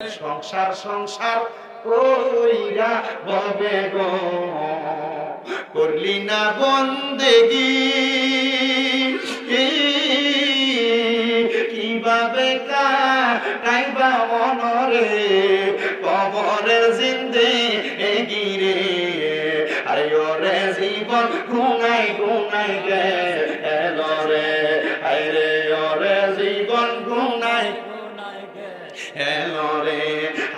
সংসার সংসার কইরা ববে গো। করলি না বন্দেগি। কীভাবে কাইবা মনরে? কবরের জিন্দে গিরে আরে ওরে জীবন গুনাই গুনাই গে এলো রে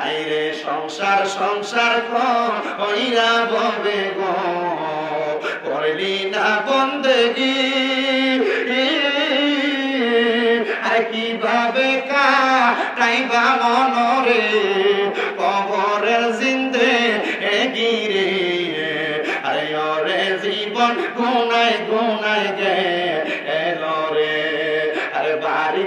আইরে সংসার সংসার কইরা ববে গো। করলি না বন্দেগি। আর কীভাবে কাইবা মনরে। কবরের জিন্দে গিরে আরে জীবন গুনাই গুনাই গে।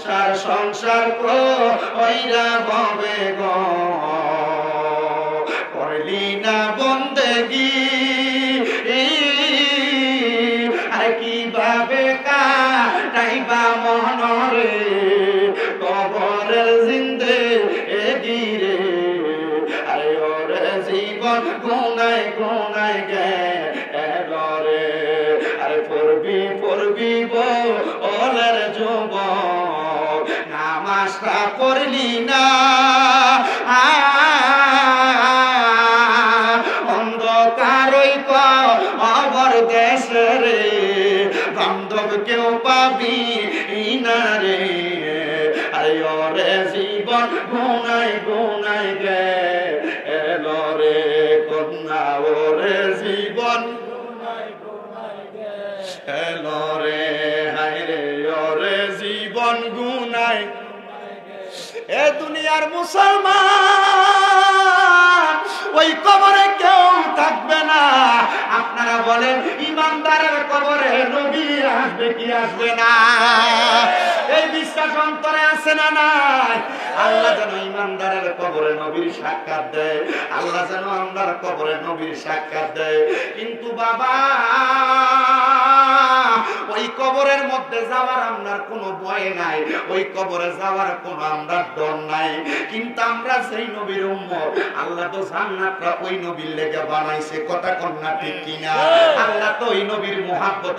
সংসার সংসার কইরা ববে গো। করলি না বন্দেগি। আর কীভাবে কাটাইবা মনরে? কবরের জিন্দে এ গিরে আরে ওরে জীবন গুনাই গুনাই গে। নামাজটা পড়লি না। অন্ধকারই অবর দেশে রে। বান্ধব কেউ পাবি না রে। আরে ওরে জীবন গুনাই গুনাই গে এলো রে কন্যা, ওরে জীবন এলো রে হাই রে জীবন এ দুনিয়ার মুসলমান, ওই কবরে কেউ থাকবে না। আপনারা বলেন, ইমানদারের কবরে নবী আসবে কি আসবে না? এই বিশ্বাস অন্তরে আছে না নাই? আল্লাহ যেন ইমানদারের কবরে নবীর সাক্ষাৎ দেয়। আল্লাহ যেন আমরা কবরে নবীর সাক্ষাৎ দেয়। কিন্তু বাবা মধ্যে যাওয়ার আমরা কোনো ভয় নাই ওই কবরে যাওয়ার কোনো আমরা ডর নাই। কিন্তু আমরা সেই নবীর উম্মত আল্লাহ তো জান্নাতটা ওই নবীর লেগে বানাইছে কথা কন্যা ঠিক কিনা? আল্লাহ তো ওই নবীর মহাব্বতে